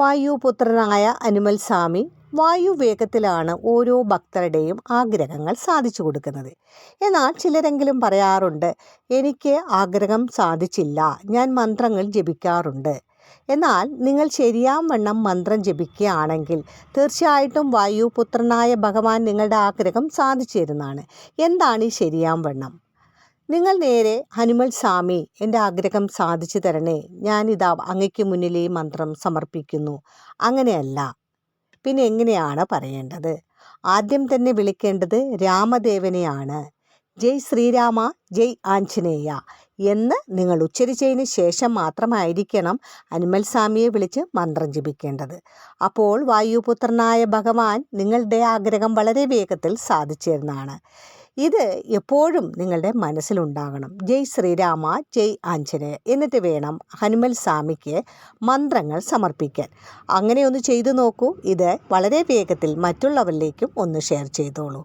വായുപുത്രനായ അനുമൽ സ്വാമി വായു വേഗത്തിലാണ് ഓരോ ഭക്തരുടെയും ആഗ്രഹങ്ങൾ സാധിച്ചു കൊടുക്കുന്നത്. എന്നാൽ ചിലരെങ്കിലും പറയാറുണ്ട് എനിക്ക് ആഗ്രഹം സാധിച്ചില്ല ഞാൻ മന്ത്രങ്ങൾ ജപിക്കാറുണ്ട്. എന്നാൽ നിങ്ങൾ ശരിയാവണ്ണം മന്ത്രം ജപിക്കുകയാണെങ്കിൽ തീർച്ചയായിട്ടും വായുപുത്രനായ ഭഗവാൻ നിങ്ങളുടെ ആഗ്രഹം സാധിച്ചു തരുന്നതാണ്. എന്താണ് ഈ ശരിയാവണ്ണം നിങ്ങൾ നേരെ ഹനുമൽ സ്വാമി എന്റെ ആഗ്രഹം സാധിച്ചു തരണേ. ഞാനിതാ അങ്ങയ്ക്ക് മുന്നിൽ ഈ മന്ത്രം സമർപ്പിക്കുന്നു. അങ്ങനെയല്ല. പിന്നെ എങ്ങനെയാണ് പറയേണ്ടത്? ആദ്യം തന്നെ വിളിക്കേണ്ടത് രാമദേവനെയാണ്. ജയ് ശ്രീരാമ ജയ് ആഞ്ജനേയ എന്ന് നിങ്ങൾ ഉച്ചരിച്ചതിന് ശേഷം മാത്രമായിരിക്കണം അനുമൽ സ്വാമിയെ വിളിച്ച് മന്ത്രം ജപിക്കേണ്ടത്. അപ്പോൾ വായുപുത്രനായ ഭഗവാൻ നിങ്ങളുടെ ആഗ്രഹം വളരെ വേഗത്തിൽ സാധിച്ചു തരുന്നതാണ് ഇത് എപ്പോഴും നിങ്ങളുടെ മനസ്സിലുണ്ടാകണം. ജയ് ശ്രീരാമ ജയ് ആഞ്ജനേയ എന്നിട്ട് വേണം ഹനുമൽ സ്വാമിക്ക് മന്ത്രങ്ങൾ സമർപ്പിക്കാൻ. അങ്ങനെ ഒന്ന് ചെയ്തു നോക്കൂ. ഇത് വളരെ വേഗത്തിൽ മറ്റുള്ളവരിലേക്കും ഒന്ന് ഷെയർ ചെയ്തോളൂ.